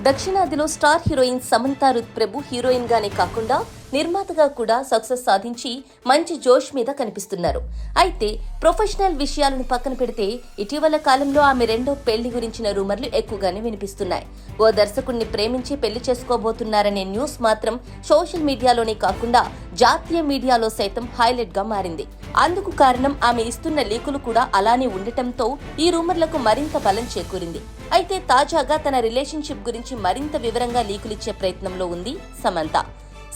దక్షిణాదిలో star heroine Samantha Ruth Prabhu heroine గానే కాకుండా నిర్మాతగా కూడా సక్సెస్ సాధించి మంచి జోష్ మీద కనిపిస్తున్నారు. అయితే ప్రొఫెషనల్ విషయాలను పక్కన పెడితే ఇటీవల కాలంలో ఆమె రెండో పెళ్ళి గురించిన రూమర్లు ఎక్కువగానే వినిపిస్తున్నాయి. ఓ దర్శకుడిని ప్రేమించి పెళ్ళి చేసుకోబోతున్నారనే న్యూస్ మాత్రం సోషల్ మీడియాలోనే కాకుండా జాతీయ మీడియాలో సైతం హైలైట్గా మారింది. అందుకు కారణం ఆమె ఇస్తున్న లీకులు కూడా అలానే ఉండటంతో ఈ రూమర్లకు మరింత బలం చేకూరింది. అయితే తాజాగా తన రిలేషన్షిప్ గురించి మరింత వివరంగా లీకులిచ్చే ప్రయత్నంలో ఉంది సమంత.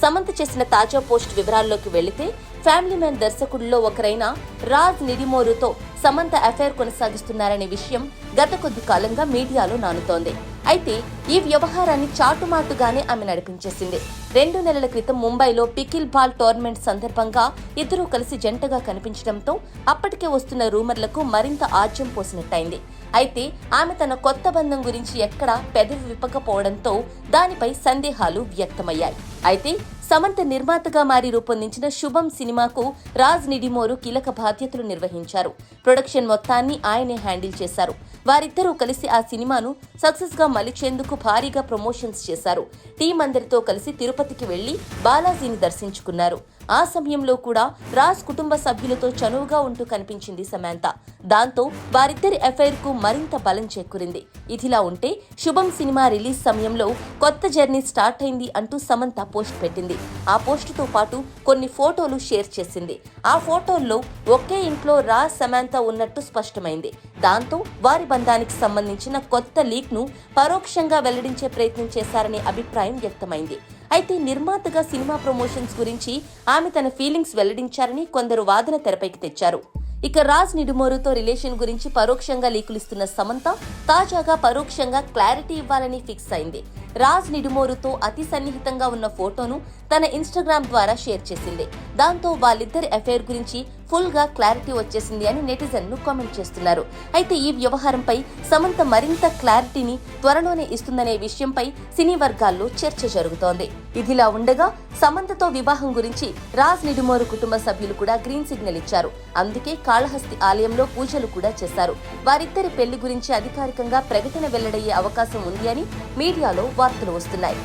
సమంత చేసిన తాజా పోస్ట్ వివరాల్లోకి వెళితే ఫ్యామిలీ మ్యాన్ దర్శకుడిలో ఒకరైన రాజ్ నిడిమోరుతో సమంత అఫైర్ కొనసాగిస్తున్నారనే విషయం గత కొద్ది కాలంగా మీడియాలో నానుతోంది. అయితే ఈ వ్యవహారాన్ని చాటుమాటుగానే ఆమె నడిపించేసింది. రెండు నెలల క్రితం ముంబైలో పికిల్ బాల్ టోర్నమెంట్ సందర్భంగా ఇద్దరూ కలిసి జంటగా కనిపించడంతో అప్పటికే వస్తున్న రూమర్లకు మరింత ఆజ్యం పోసినట్టయింది. అయితే ఆమె తన కొత్త బంధం గురించి ఎక్కడా పెదవి విప్పకపోవడంతో దానిపై సందేహాలు వ్యక్తమయ్యాయి. అయితే సమంత నిర్మాతగా మారి రూపొందించిన శుభం సినిమాకు రాజ్ నిడిమోరు కీలక బాధ్యతలు నిర్వహించారు. ప్రొడక్షన్ మొత్తాన్ని ఆయనే హ్యాండిల్ చేశారు. వారిద్దరూ కలిసి ఆ సినిమాను సక్సెస్గా మలిచేందుకు భారీగా ప్రమోషన్స్ చేశారు. టీం అందరితో కలిసి తిరుపతికి వెళ్ళి బాలాజీని దర్శించుకున్నారు. ఆ సమయంలో కూడా రాజ్ కుటుంబ సభ్యులతో చనువుగా ఉంటూ కనిపించింది సమాంత. దాంతో వారిద్దరి ఎఫైర్కు మరింత బలం చేకూరింది. ఇదిలా ఉంటే శుభం సినిమా రిలీజ్ సమయంలో కొత్త జర్నీ స్టార్ట్ అయింది అంటూ సమంత పోస్ట్ పెట్టింది. ఆ పోస్టుతో పాటు కొన్ని ఫోటోలు షేర్ చేసింది. ఆ ఫోటోల్లో ఒకే ఇంట్లో రాజ్ సమాంత ఉన్నట్టు స్పష్టమైంది. దాంతో వారి ఒప్పందానికి సంబంధించిన కొత్త లీక్ను పరోక్షంగా వెల్లడించే ప్రయత్నం చేశారనే అభిప్రాయం వ్యక్తమైంది. అయితే నిర్మాతగా సినిమా ప్రమోషన్స్ గురించి ఆమె తన ఫీలింగ్స్ వెల్లడించారని కొందరు వాదన తెరపైకి తెచ్చారు. ఇక రాజ్ నిడుమోరుతో రిలేషన్ గురించి పరోక్షంగా లీకులిస్తున్న సమంత తాజాగా పరోక్షంగా క్లారిటీ ఇవ్వాలని ఫిక్స్ అయింది. రాజ్ నిడుమోరుతో అతి సన్నిహితంగా ఉన్న ఫోటోను తన ఇన్స్టాగ్రామ్ ద్వారా షేర్ చేసింది. దాంతో వాళ్ళిద్దరి అఫైర్ గురించి ఫుల్గా క్లారిటీ వచ్చేసింది అని నెటిజన్లు కామెంట్ చేస్తున్నారు. అయితే ఈ వ్యవహారంపై సమంత మరింత క్లారిటీని త్వరలోనే ఇస్తుందనే విషయంపై సినీ వర్గాల్లో చర్చ జరుగుతోంది. ఇదిలా ఉండగా సమంతతో వివాహం గురించి రాజ్ నిడుమోరు కుటుంబ సభ్యులు కూడా గ్రీన్ సిగ్నల్ ఇచ్చారు. అందుకే కాళహస్తి ఆలయంలో పూజలు కూడా చేశారు. వారిద్దరి పెళ్ళి గురించి అధికారికంగా ప్రకటన వెల్లడయ్యే అవకాశం ఉంది అని మీడియాలో వార్తలు వస్తున్నాయి